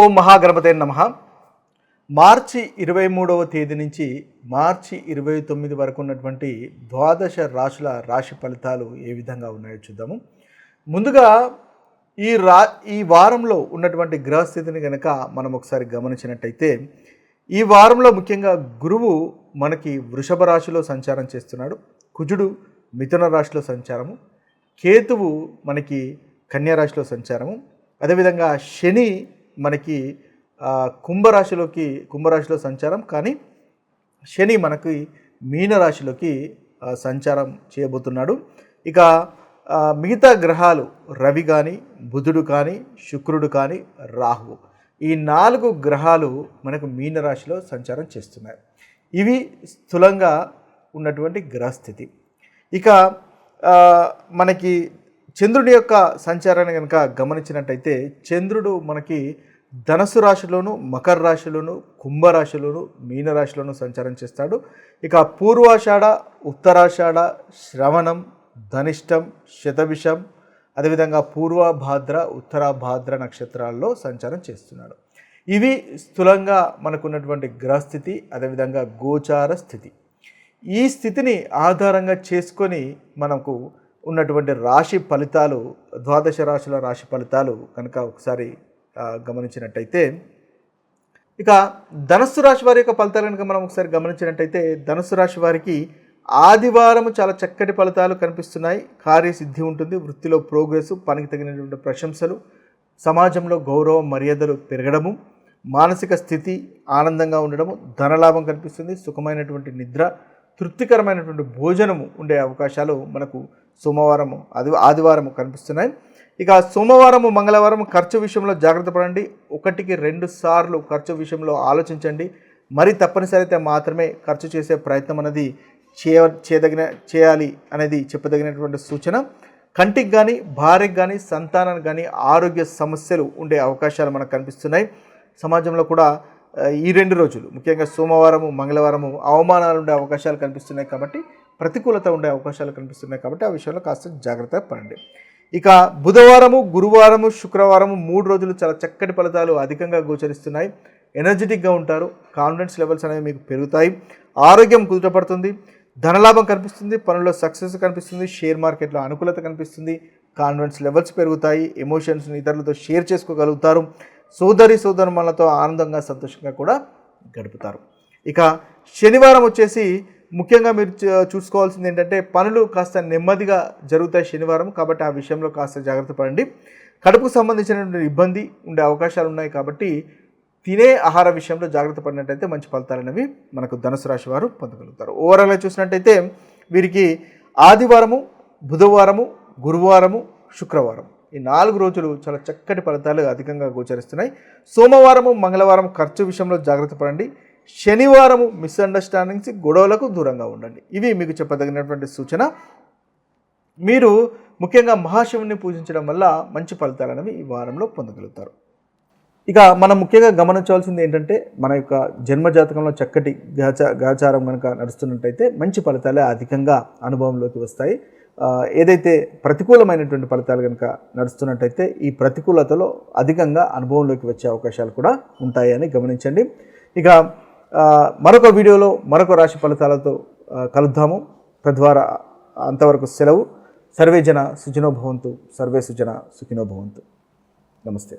ఓ మహాగణపతే నమ. మార్చి ఇరవై మూడవ తేదీ నుంచి మార్చి ఇరవై తొమ్మిది వరకు ఉన్నటువంటి ద్వాదశ రాశుల రాశి ఫలితాలు ఏ విధంగా ఉన్నాయో చూద్దాము. ముందుగా ఈ రా ఈ వారంలో ఉన్నటువంటి గ్రహస్థితిని కనుక మనం ఒకసారి గమనించినట్టయితే ఈ వారంలో ముఖ్యంగా గురువు మనకి వృషభ రాశిలో సంచారం చేస్తున్నాడు. కుజుడు మిథున రాశిలో సంచారము. కేతువు మనకి కన్యా రాశిలో సంచారము. అదేవిధంగా శని మనకి కుంభరాశిలోకి కుంభరాశిలో సంచారం కానీ శని మనకి మీనరాశిలోకి సంచారం చేయబోతున్నాడు. ఇక మిగతా గ్రహాలు రవి కానీ బుధుడు కానీ శుక్రుడు కానీ రాహువు. ఈ నాలుగు గ్రహాలు మనకు మీనరాశిలో సంచారం చేస్తున్నాయి. ఇవి స్థూలంగా ఉన్నటువంటి గ్రహస్థితి. ఇక మనకి చంద్రుడి యొక్క సంచారాన్ని కనుక గమనించినట్టయితే చంద్రుడు మనకి ధనస్సు రాశిలోను మకర రాశిలోను కుంభరాశిలోను మీనరాశిలోను సంచారం చేస్తాడు. ఇక పూర్వాషాఢ ఉత్తరాషాఢ శ్రవణం ధనిష్టం శతభిషం అదేవిధంగా పూర్వభాద్ర ఉత్తరాభాద్ర నక్షత్రాల్లో సంచారం చేస్తున్నాడు. ఇవి స్థూలంగా మనకున్నటువంటి గ్రహస్థితి అదేవిధంగా గోచార స్థితి. ఈ స్థితిని ఆధారంగా చేసుకొని మనకు ఉన్నటువంటి రాశి ఫలితాలు ద్వాదశ రాశుల రాశి ఫలితాలు కనుక ఒకసారి గమనించినట్టయితే ఇక ధనస్సు రాశి వారి యొక్క ఫలితాలు కనుక మనం ఒకసారి గమనించినట్టయితే ధనుస్సు రాశి వారికి ఆదివారం చాలా చక్కటి ఫలితాలు కనిపిస్తున్నాయి. కార్యసిద్ధి ఉంటుంది వృత్తిలో ప్రోగ్రెస్ పనికి తగినటువంటి ప్రశంసలు సమాజంలో గౌరవం మర్యాదలు పెరగడము మానసిక స్థితి ఆనందంగా ఉండడము ధనలాభం కనిపిస్తుంది సుఖమైనటువంటి నిద్ర తృప్తికరమైనటువంటి భోజనము ఉండే అవకాశాలు మనకు సోమవారము ఆది ఆదివారము కనిపిస్తున్నాయి. ఇక సోమవారము మంగళవారం ఖర్చు విషయంలో జాగ్రత్త పడండి. ఒకటికి రెండు సార్లు ఖర్చు విషయంలో ఆలోచించండి. మరి తప్పనిసరి అయితే మాత్రమే ఖర్చు చేసే ప్రయత్నం అనేది చేయ చేయదగిన చేయాలి అనేది చెప్పదగినటువంటి సూచన. కంటికి కానీ భార్యకి కానీ సంతానానికి కానీ ఆరోగ్య సమస్యలు ఉండే అవకాశాలు మనకు కనిపిస్తున్నాయి. సమాజంలో కూడా ఈ రెండు రోజులు ముఖ్యంగా సోమవారము మంగళవారము అవమానాలు ఉండే అవకాశాలు కనిపిస్తున్నాయి కాబట్టి ప్రతికూలత ఉండే అవకాశాలు కనిపిస్తున్నాయి కాబట్టి ఆ విషయంలో కాస్త జాగ్రత్త పడండి. ఇక బుధవారము గురువారము శుక్రవారము మూడు రోజులు చాలా చక్కటి ఫలితాలు అధికంగా గోచరిస్తున్నాయి. ఎనర్జెటిక్గా ఉంటారు. కాన్ఫిడెన్స్ లెవెల్స్ అనేవి మీకు పెరుగుతాయి. ఆరోగ్యం కుదుటపడుతుంది ధనలాభం కనిపిస్తుంది. పనుల్లో సక్సెస్ కనిపిస్తుంది. షేర్ మార్కెట్లో అనుకూలత కనిపిస్తుంది. కాన్ఫిడెన్స్ లెవెల్స్ పెరుగుతాయి. ఎమోషన్స్ని ఇతరులతో షేర్ చేసుకోగలుగుతారు. సోదరి సోదరుమలతో ఆనందంగా సంతోషంగా కూడా గడుపుతారు. ఇక శనివారం వచ్చేసి ముఖ్యంగా మీరు చూసుకోవాల్సింది ఏంటంటే పనులు కాస్త నెమ్మదిగా జరుగుతాయి శనివారం కాబట్టి ఆ విషయంలో కాస్త జాగ్రత్త పడండి. కడుపుకు సంబంధించినటువంటి ఇబ్బంది ఉండే అవకాశాలు ఉన్నాయి కాబట్టి తినే ఆహార విషయంలో జాగ్రత్త పడినట్టయితే మంచి ఫలితాలు అనేవి మనకు ధనుసు రాశి వారు పొందగలుగుతారు. ఓవరాల్గా చూసినట్టయితే వీరికి ఆదివారము బుధవారము గురువారము శుక్రవారం ఈ నాలుగు రోజులు చాలా చక్కటి ఫలితాలు అధికంగా గోచరిస్తున్నాయి. సోమవారము మంగళవారం ఖర్చు విషయంలో జాగ్రత్త పడండి. శనివారము మిస్అండర్స్టాండింగ్స్ గొడవలకు దూరంగా ఉండండి. ఇవి మీకు చెప్పదగినటువంటి సూచన. మీరు ముఖ్యంగా మహాశివుని పూజించడం వల్ల మంచి ఫలితాలు అనేవి ఈ వారంలో పొందగలుగుతారు. ఇక మనం ముఖ్యంగా గమనించవలసింది ఏంటంటే మన యొక్క జన్మజాతకంలో చక్కటి గాచ గాచారం కనుక నడుస్తున్నట్టయితే మంచి ఫలితాలే అధికంగా అనుభవంలోకి వస్తాయి. ఏదైతే ప్రతికూలమైనటువంటి ఫలితాలు కనుక నడుస్తున్నట్టయితే ఈ ప్రతికూలతలో అధికంగా అనుభవంలోకి వచ్చే అవకాశాలు కూడా ఉంటాయని గమనించండి. ఇక మరొక వీడియోలో మరొక రాశి ఫలితాలతో కలుద్దాము. తద్వారా అంతవరకు సెలవు. సర్వే జన సుఖినో భవంతు. సర్వే సుజన సుఖినో భవంతు. నమస్తే.